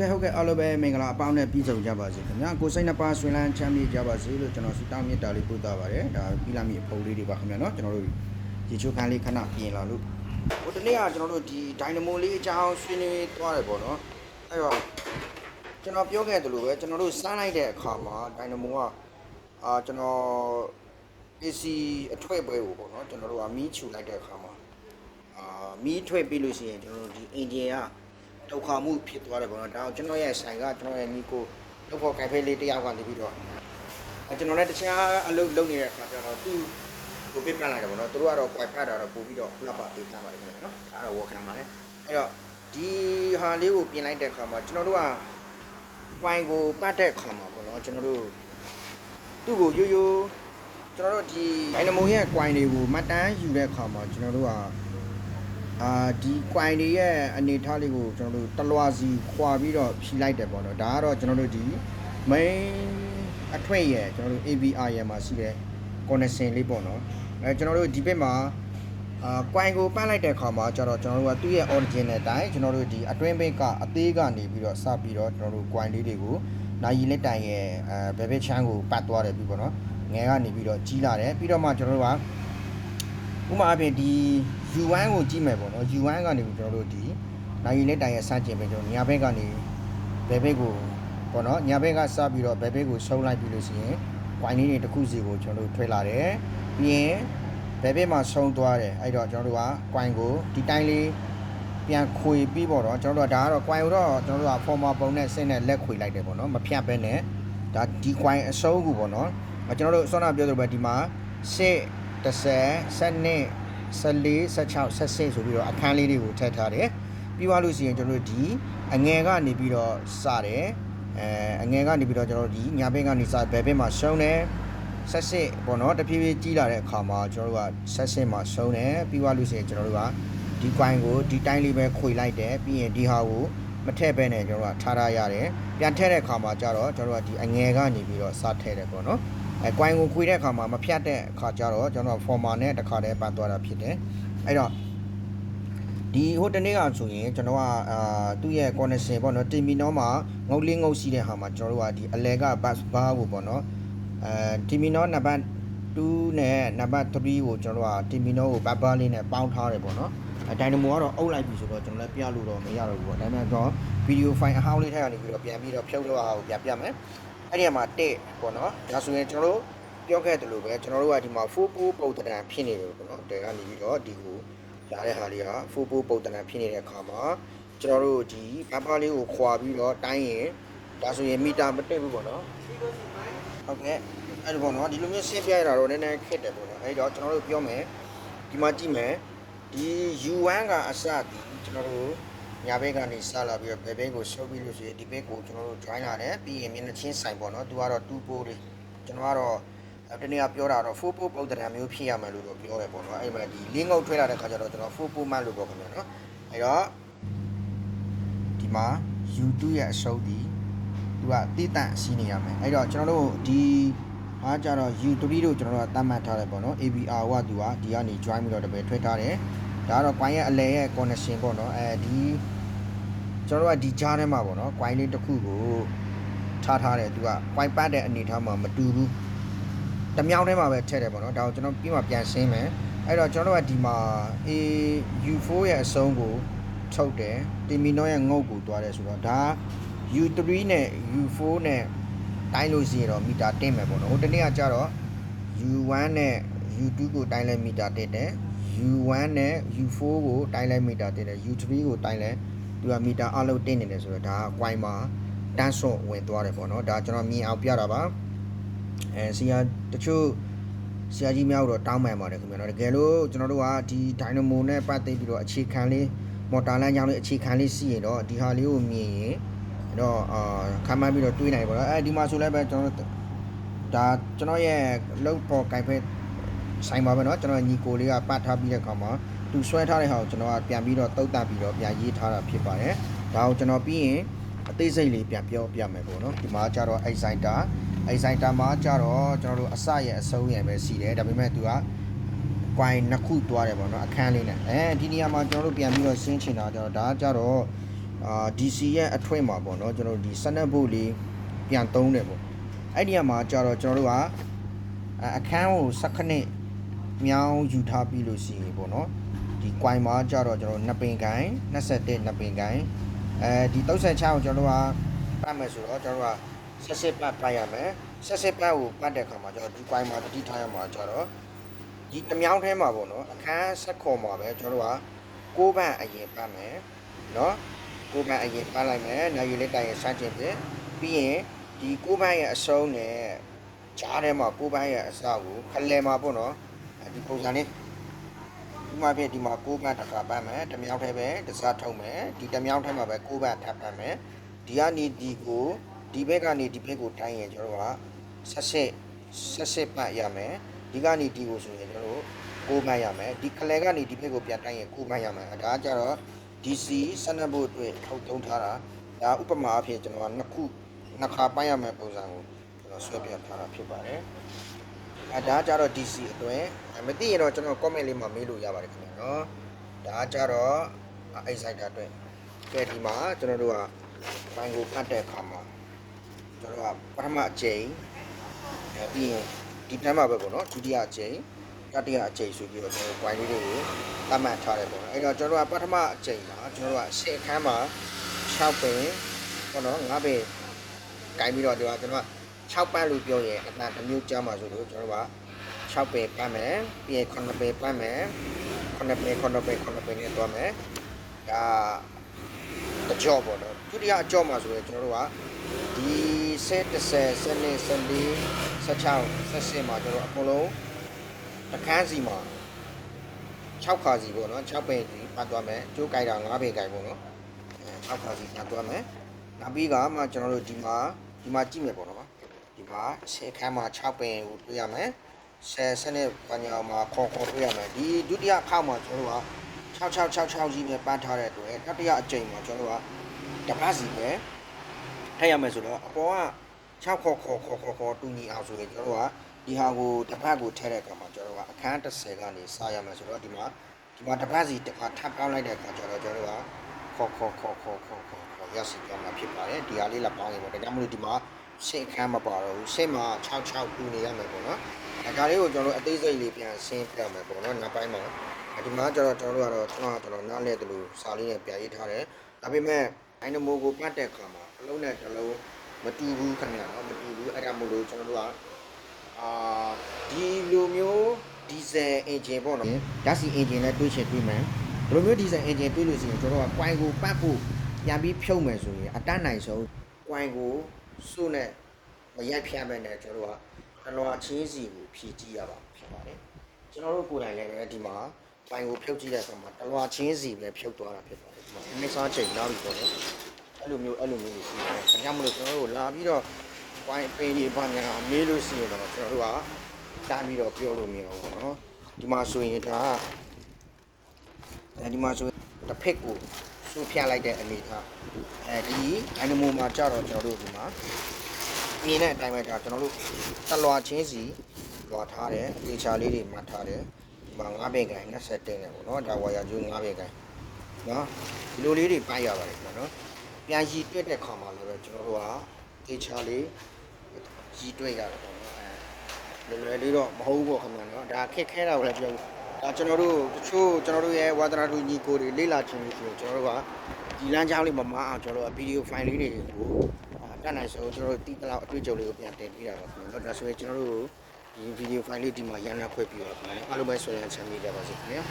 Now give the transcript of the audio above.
ကဲဟုတ်ကဲ့အားလုံးပဲမင်္ဂလာအပေါင်းနဲ့ပြည်စုံကြပါစေခင်ဗျာကိုစိတ်နှပါဆွေးလန်းချမ်းမြေ့ကြပါစေလို့ကျွန်တော်ဆုတောင်းမေတ္တာလေးပို့သပါတယ်ဒါပြီးလာမည့်အဖို့လေးတွေပါခင်ဗျာနော်ကျွန်တော်တို့ရေချိုးခန်းလေးခဏပြင်လာလို့ဟိုတနေ့ကကျွန်တော်တို့ဒီဒိုင်နမိုလေးအကြောင်းဆွေးနွေးသွားတယ်ပေါ့နော်အဲ့တော့ကျွန်တော်ပြောခဲ့သလိုပဲကျွန်တော်တို့စမ်းလိုက်တဲ့အခါမှာဒိုင်နမိုကအာကျွန်တော် AC အထွတ်ပွဲကိုပေါ့နော်ကျွန်တော်တို့ကမီးချူလိုက်တဲ့အခါမှာအာမီးထွက်ပြီးလို့ရှိရင်ကျွန်တော်တို့ဒီအင်ဂျင်က ဒုက္ခမှုဖြစ်သွားတယ်ပေါ့နော်ဒါအောင်ကျွန်တော်ရဲ့ဆိုင်ကကျွန်တော်ရဲ့ညီကိုလောက်ဖို့ကင်ဖဲလေးတယောက်ကနေပြီးတော့အဲကျွန်တော်လည်းတခြားအလုပ်လုပ်နေတဲ့အခါကျတော့သူ့ကိုပြပြလိုက်တယ်ပေါ့နော်သူတို့ကတော့ပွိုင်ဖတ်တာတော့ပို့ပြီးတော့လှပပေးထားပါတယ်ခင်ဗျာနော်အဲ့တော့ဝခံပါတယ်အဲ့တော့ဒီဟာလေးကိုပြင်လိုက်တဲ့အခါမှာကျွန်တော်တို့ကပွိုင်ကိုပတ်တဲ့အခါမှာပေါ့နော်ကျွန်တော်တို့သူ့ကိုရိုးရိုးကျွန်တော်တို့ဒီဒိုင်နမိုရဲ့ coin တွေကိုမှတ်တမ်းယူတဲ့အခါမှာကျွန်တော်တို့က အာဒီ coin တွေရဲ့အနေအထားလေးကိုကျွန်တော်တို့တလွာစီခွာပြီးတော့ဖြီးလိုက်တယ်ပေါ့နော်ဒါကတော့ကျွန်တော်တို့ဒီ main အထွင့်ရဲ့ကျွန်တော်တို့ AVR ရဲ့မှာရှိတဲ့ connection လေးပေါ့နော်အဲကျွန်တော်တို့ဒီဘက်မှာအာ coin ကိုပတ်လိုက်တဲ့အခါမှာကျတော့ကျွန်တော်တို့ကသူ့ရဲ့ origin နဲ့တိုင်းကျွန်တော်တို့ဒီအတွင်းဘက်ကအသေးကနေပြီးတော့စပြီးတော့ကျွန်တော်တို့ coin လေးတွေကိုနိုင်ရီလက်တိုင်ရဲ့အဲဘယ်ဘက်ချမ်းကိုပတ်သွားတယ်ပြီပေါ့နော်ငယ်ကနေပြီးတော့ကြီးလာတယ်ပြီးတော့မှကျွန်တော်တို့ကဥပမာအပြင်ဒီ U1 ကိုကြည့်မယ်ပေါ့နော် U1 ကနေပြီးကျွန်တော်တို့ဒီနိုင်ရီလက်တိုင်ရဲ့စတင်ပဲကျွန်တော်ညာဘက်ကနေဘယ်ဘက်ကိုပေါ့နော်ညာဘက်ကစပြီးတော့ဘယ်ဘက်ကိုဆုံးလိုက်ပြီးလို့ရှိရင် coin လေးတွေတစ်ခုစီကိုကျွန်တော်တို့ထွေးလာတယ်ပြီးရင်ဘယ်ဘက်မှာဆုံးသွားတယ်အဲ့တော့ကျွန်တော်တို့က coin ကိုဒီတိုင်းလေးပြန်ခွေပြီးပေါ့နော်ကျွန်တော်တို့ကဒါကတော့ coin ကိုတော့ကျွန်တော်တို့က formal ပုံနဲ့စင်းနဲ့လက်ခွေလိုက်တယ်ပေါ့နော်မဖြတ်ဘဲနဲ့ဒါဒီ coin အစုံးကိုပေါ့နော်ကျွန်တော်တို့စောနာပြောသလိုပဲဒီမှာစစ်30 12 14 16 18ဆိုပြီးတော့အခန်းလေးတွေကိုထည့်ထားတယ်ပြီးသွားလို့ရှိရင်ကျွန်တော်တို့ဒီအငယ်ကနေပြီးတော့စတယ်အဲအငယ်ကနေပြီးတော့ကျွန်တော်တို့ဒီညာဘက်ကနေစဘယ်ဘက်မှာရှုံးတယ်ဆက်စစ်ပေါ့နော်တဖြည်းဖြည်းကြီးလာတဲ့အခါမှာကျွန်တော်တို့ကဆက်စစ်မှာရှုံးတယ်ပြီးသွားလို့ရှိရင်ကျွန်တော်တို့ကဒီ coin ကိုဒီတိုင်းလေးပဲခွေလိုက်တယ်ပြီးရင်ဒီဟာကိုမထည့်ပဲနဲ့ကျွန်တော်တို့ကထားထားရတယ်ပြန်ထည့်တဲ့အခါမှာကျတော့ကျွန်တော်တို့ကဒီအငယ်ကနေပြီးတော့စထည့်တယ်ပေါ့နော် အဲ coin ကိုခွေတဲ့အခါမှာမဖြတ်တဲ့အခါကျတော့ကျွန်တော် former နဲ့တစ်ခါတည်းပတ်သွားတာဖြစ်တယ်အဲ့တော့ဒီဟိုတနေ့ကဆိုရင်ကျွန်တော်ကအာသူ့ရဲ့ connection ပေါ့နော်တင်မီနောမှာငုတ်လေးငုတ်ရှိတဲ့ဟာမှာကျွန်တော်တို့ကဒီအလဲက bus bar ကိုပေါ့နော်အဲတင်မီနောနံပါတ်2နဲ့နံပါတ်3ကိုကျွန်တော်တို့ကတင်မီနောကို bus bar လေးနဲ့ပေါင်းထားတယ်ပေါ့နော်အဲဒိုင်နမိုကတော့အုပ်လိုက်ပြီဆိုတော့ကျွန်တော်လည်းပြလို့တော့မရတော့ဘူးပေါ့ဒါပေမဲ့တော့ဗီဒီယိုဖိုင်အဟောင်းလေးထည့်ကနေပြီးတော့ပြန်ပြီးတော့ဖြုတ်လို့အောင်ပြန်ပြမယ် အဲ့ဒီမှာတက်ပေါ့နော်ဒါဆိုရင်ကျွန်တော်တို့ပြောခဲ့တယ်လို့ပဲကျွန်တော်တို့ကဒီမှာ4ပိုးပုံတံဖြစ်နေတယ်ပေါ့နော်တဲကနေပြီးတော့ဒီကိုရတဲ့ဟာလေးက4ပိုးပုံတံဖြစ်နေတဲ့အခါမှာကျွန်တော်တို့ဒီဘတ်ဖာလေးကိုခွာပြီးတော့တိုင်းရင်ဒါဆိုရင်မီတာမတက်ဘူးပေါ့နော်ဟုတ်ကဲ့အဲ့ဒီပေါ့နော်ဒီလိုမျိုးဆင်းပြရတာတော့နည်းနည်းခက်တယ်ပေါ့နော်အဲ့တော့ကျွန်တော်တို့ပြောမယ်ဒီမှာကြည့်မယ်ဒီ U1 ကအစဒီကျွန်တော်တို့ ညာဘက်ကနေစလာပြီးတော့ဘယ်ဘက်ကိုရှုပ်ပြီးလို့ဆိုရင်ဒီဘက်ကိုကျွန်တော်တို့ join လာတယ်ပြီးရင်မျက်နှာချင်းဆိုင်ပေါ့နော်သူကတော့2ပိုးလေးကျွန်တော်ကတော့တနေ့ကပြောတာတော့4ပိုးပုံသဏ္ဍာန်မျိုးဖြစ်ရမယ်လို့တော့ပြောတယ်ပေါ့နော်အဲ့မှာဒီလင်းငုတ်ထွေးလာတဲ့ခါကျတော့ကျွန်တော်4ပိုးမှတ်လို့ပေါ့ခင်ဗျာနော်အဲ့တော့ဒီမှာ U2 ရဲ့အစုပ်ဒီသူကတိတန့်စီးနေရမယ်အဲ့တော့ကျွန်တော်တို့ဒီဟာကြတော့ U3 တို့ကျွန်တော်တို့ကတတ်မှတ်ထားတယ်ပေါ့နော် AVR ကသူကဒီကနေ join ပြီးတော့တပည့်ထွေးထားတယ် ဒါကတော့ coin ရဲ့အလဲရဲ့ connection ပေါ့နော်အဲဒီကျွန်တော်တို့ကဒီကြားထဲမှာပေါ့နော် coin လေးတစ်ခုကိုထားထားတယ်သူက coin ပတ်တဲ့အနေထားမှာမတူဘူးတမြောင်းထဲမှာပဲထည့်တယ်ပေါ့နော်ဒါကိုကျွန်တော်ပြီးမှပြန်ရှင်းမယ်အဲ့တော့ကျွန်တော်တို့ကဒီမှာ A U4 ရဲ့အစုံကိုထုတ်တယ်တင်မီနောရဲ့ငုတ်ကိုတွားတယ်ဆိုတော့ဒါ U3 နဲ့ U4 နဲ့တိုင်းလို့ရှိရင်တော့မီတာတင်မယ်ပေါ့နော်ဟိုတနေ့ကကြတော့ U1 နဲ့ U2 ကိုတိုင်းလဲမီတာတင်တယ် U1 နဲ့ U4 ကိုတိုင်းလဲမီတာတင်တယ် U3 ကိုတိုင်းလဲသူကမီတာအလုံးတင်နေတယ်ဆိုတော့ဒါက coin မှာတန်းဆော့ဝင်သွားတယ်ပေါ့နော်ဒါကျွန်တော်မြင်အောင်ပြတာပါအဲဆရာတချို့ဆရာကြီးများတို့တောင်းပန်ပါတယ်ခင်ဗျာနော်တကယ်လို့ကျွန်တော်တို့ကဒီ Dynamo နဲ့ပတ်သက်ပြီးတော့အခြေခံလေးမော်တာလမ်းကြောင်းလေးအခြေခံလေးစီးရင်တော့ဒီဟာလေးကိုမြင်ရင်အဲ့တော့အာခံမှန်းပြီးတော့တွေးနိုင်ပါတော့အဲဒီမှာဆိုလည်းပဲကျွန်တော်တို့ဒါကျွန်တော်ရဲ့လောက်ပေါ်ကင်ဖက် ဆိုင်ပါပဲเนาะကျွန်တော်ညီကိုလေးကပတ်ထားပြီးတဲ့အခါမှာသူဆွဲထားတဲ့ဟာကိုကျွန်တော်ကပြန်ပြီးတော့တုတ်တက်ပြီးတော့ပြန်ရေးထားတာဖြစ်ပါတယ်ဒါကိုကျွန်တော်ပြီးရင်အသေးစိတ်လေးပြန်ပြောပြမယ်ပေါ့နော်ဒီမှာကျတော့ exciter exciter မှာကျတော့ကျွန်တော်တို့အစရဲ့အဆုံးရဲ့ပဲစီတယ်ဒါပေမဲ့သူက coin နှစ်ခုတွားတယ်ပေါ့နော်အခန်းလေးနဲ့အဲဒီနေရာမှာကျွန်တော်တို့ပြန်ပြီးတော့ရှင်းချင်တာကျတော့ဒါကကျတော့ အာ DC ရဲ့အထွင့်မှာပေါ့နော်ကျွန်တော်တို့ဒီစနက်ဘုတ်လေးပြန်သုံးတယ်ပေါ့အဲ့ဒီကမှာကြာတော့ကျွန်တော်တို့ကအာအခန်းကို၁ခနစ် မြောင်းယူထားပြီးလို့ရှိရင်ပေါ့နော်ဒီ coin မှာကြာတော့ကျွန်တော်နှစ်ပင်ကိုင်း21နှစ်ပင်ကိုင်းအဲဒီ36ကိုကျွန်တော်တို့ကပတ်မယ်ဆိုတော့ကျွန်တော်တို့ကဆက်စစ်ပတ်ပတ်ရမယ်ဆက်စစ်ပတ်ကိုပတ်တဲ့အခါမှာကျွန်တော်ဒီ coin မှာတတိထားရမှာကြာတော့ဒီတစ်မြောင်းထဲမှာပေါ့နော်အခန်းဆက်ခေါ်မှာပဲကျွန်တော်တို့ကကိုးဘန့်အရင်ပတ်မယ်နော်ကိုပန်းအရင်ပန်းလိုက်မယ်။နောက်ရည်လေးတိုင်ရင်စမ်းကျင်ပြင်ပြီးရင်ဒီကိုပန်းရဲ့အစုံနဲ့ဂျားထဲမှာကိုပန်းရဲ့အစကိုခလဲမှာပေါ့နော်။အဲ ဒီပုံစံလေးဒီမှာပြဒီမှာကိုပန်းတစ်ခါပန်းမယ်။တစ်မြောက်ထဲပဲတစ်စားထုံမယ်။ဒီတစ်မြောက်ထဲမှာပဲကိုပန်းထပ်ပန်းမယ်။ဒီကနေဒီကိုဒီဘက်ကနေဒီဘက်ကိုတိုင်းရင်ကျွန်တော်တို့ကဆက်စစ်ဆက်စစ်ပတ်ရမယ်။ဒီကနေဒီကိုဆိုရင်ကျွန်တော်တို့ကိုပန်းရမယ်။ဒီခလဲကနေဒီဘက်ကိုပြန်တိုင်းရင်ကိုပန်းရမယ်။ဒါကကြတော့ DC စနက်ဘုတ်အတွက်ထုတ်သုံးထားတာဒါဥပမာအဖြစ်ကျွန်တော်ကနှစ်ခုနှစ်ခါပိုင်းရမယ့်ပုံစံကိုကျွန်တော်ဆွဲပြထားတာဖြစ်ပါတယ် အဲဒါကြတော့ DC အတွက်မသိရင်တော့ကျွန်တော် comment လေးမှာမေးလို့ရပါတယ်ခင်ဗျာနော်ဒါကြတော့အဲ့ site အတွက်ကဲဒီမှာကျွန်တော်တို့ကဘိုင်ကိုဖတ်တဲ့အခါမှာကျွန်တော်ကပထမအကြိမ်အဲပြီးရင်ဒီတန်းမှာပဲပေါ့နော်ဒုတိယအကြိမ်တတိယအကြိမ်ဆိုပြီးတော့ကျွန်တော်ဘိုင်လေးတွေကိုသတ်မှတ်ထားတယ်ပေါ့နော်အဲ့တော့ကျွန်တော်ကပထမအကြိမ်မှာကျွန်တော်တို့ကရှေ့အခန်းမှာ6ပင်ပေါ့နော်9ပင်ကင်ပြီးတော့ဒီကကျွန်တော်က 6ပန်းလို့ပြောရင်အတန်တစ်မျိုးကြားမှာဆိုလို့ကျွန်တော်က6ပင်ပန်းမယ်ပြီးရင်9ပင်ပန်းမယ်9ပင်9ပင်9ပင်နဲ့သွားမယ်ဒါအကြော့ပေါ့နော်ဒုတိယအကြော့မှာဆိုရင်ကျွန်တော်တို့ကဒီဆက်30စနစ်စနစ်16ဆက်စင်မှာကျွန်တော်အကုန်လုံးတစ်ခန်းစီမှာ6ခါစီပေါ့နော်6ပင်စီပတ်သွားမယ်ကျိုးကြိုက်တာ9ပင်ကြိုက်ပေါ့နော်အဲ6ခါစီပတ်သွားမယ်နောက်ပြီးကမှကျွန်တော်တို့ဒီမှာဒီမှာကြည့်မယ်ပေါ့နော် ဒီမှာ10ခန်းမှာ6ပင်ကိုတွေ့ရမယ်10စနစ်ပညာမှာခေါ်ခေါ်တွေ့ရမယ်ဒီဒုတိယအခါမှာကျွန်တော်တို့က6666ကြီးပဲပန်းထားတဲ့အတွက်တတိယအကြိမ်မှာကျွန်တော်တို့ကတပတ်စီပဲထည့်ရမယ်ဆိုတော့အပေါ်က6ခေါ်ခေါ်ခေါ်ခေါ်ခေါ်တူညီအောင်ဆိုရင်ကျွန်တော်တို့ကဒီဟာကိုတစ်ဖက်ကိုထည့်တဲ့အခါမှာကျွန်တော်တို့ကအခန်း30ကနေစရမယ်ဆိုတော့ဒီမှာဒီမှာတစ်ပတ်စီတစ်ခါထပ်ပေါင်းလိုက်တဲ့အခါကျတော့ကျွန်တော်တို့ကခေါ်ခေါ်ခေါ်ခေါ်ခေါ်ခေါ်ခေါ်ရစီပြောမှာဖြစ်ပါတယ်ဒီဟာလေးလာပေါင်းရင်ပေါ့ဒါကြောင့်မလို့ဒီမှာ စိတ်အခန်းမပါတော့ဘူးစိတ်မှာ66တူနေရမယ်ပေါ့နော်ဒါကြလေးကိုကျွန်တော်တို့အသေးစိတ်လေးပြန်ရှင်းပြမယ်ပေါ့နော်နောက်ပိုင်းမှာဒီမှာကျတော့ကျွန်တော်တို့ကတော့ကျွန်တော်ကျွန်တော်နားလဲတယ်လို့စာလေးနဲ့ပြရေးထားတယ်ဒါပေမဲ့အိုင်နမိုကိုပတ်တဲ့အခါမှာအလုံးနဲ့တစ်လုံးမတူဘူးခင်ဗျာနော်မတူဘူးအဲ့ဒါမို့လို့ကျွန်တော်တို့ကအာဒီလိုမျိုးဒီဇယ်အင်ဂျင်ပေါ့နော်ဓာတ်ဆီအင်ဂျင်နဲ့တွေးချင်တွေးမယ်ဒီလိုမျိုးဒီဇယ်အင်ဂျင်တွေးလို့ရှိရင်ကျွန်တော်က coin ကိုပတ်ဖို့ပြန်ပြီးဖြုတ်မယ်ဆိုရင်အတန်းနိုင်ဆုံး coin ကို စုနဲ့မရိုက်ဖြတ်မယ်နဲ့ကျွန်တော်ကတလွာချင်းစီကိုဖြည့်ကြည့်ရပါဖြစ်ပါတယ်ကျွန်တော်တို့ကိုယ်တိုင်လည်းဒီမှာ coin ကိုဖြုတ်ကြည့်တဲ့အခါမှာတလွာချင်းစီပဲဖြုတ်သွားတာဖြစ်ပါတယ်ဒီမှာအနည်းစားချိန်နောက်ပြီပေါ့နော်အဲ့လိုမျိုးအဲ့လိုမျိုးရှိတယ်ဒါကြောင့်မလို့ကျွန်တော်တို့လာပြီးတော့ဝိုင်းပင်းကြီးဘာညာမေးလို့ရှိရင်တော့ကျွန်တော်တို့ကတားပြီးတော့ပြောလို့မရဘူးပေါ့နော်ဒီမှာဆိုရင်ဒါကအဲဒီမှာဆိုတစ်ဖက်ကို စူဖြတ်လိုက်တဲ့အနေထားအဲဒီအန်မိုမှာကြတော့ကျွန်တော်တို့ဒီမှာမြင်တဲ့အတိုင်းပဲဒါကျွန်တော်တို့တလွာချင်းစီလွာထားတယ်အသေးချာလေးတွေမှတ်ထားတယ်ဒီမှာ9ပင်ကိုင်20တင်းတယ်ပေါ့နော်ဒါဝါယာကျိုး9ပင်ကိုင်နော်ဒီလိုလေးတွေပိုက်ရပါတယ်ပေါ့နော်ပြန်ရည်တွက်တဲ့ခါမှာလည်းပဲကျွန်တော်တို့ကသေချာလေးကြီးတွေ့ရတယ်ပေါ့နော်အဲလွယ်လွယ်လေးတော့မဟုတ်ဘူးပေါ့ခင်ဗျာနော်ဒါခက်ခဲတာကိုလည်းပြော ဒါကျွန်တော်တို့တချို့ကျွန်တော်တို့ရဲ့ဝါသနာတူညီကိုတွေလေ့လာခြင်းလို့ဆိုရင်ကျွန်တော်တို့ကဒီလမ်းကြောင်းလေးမမအောင်ကျွန်တော်တို့ဗီဒီယိုဖိုင်လေးတွေကိုတတ်နိုင်ဆိုကျွန်တော်တို့တီးတလောက်အတွေ့အကြုံလေးကိုပြန်တင်ပြတာပါခင်ဗျာဒါဆိုရင်ကျွန်တော်တို့ဒီဗီဒီယိုဖိုင်လေးဒီမှာရန်နာခွဲပြီးတော့ခင်ဗျာအားလုံးပဲဆွဲရချမ်းမြေကြပါစေခင်ဗျာ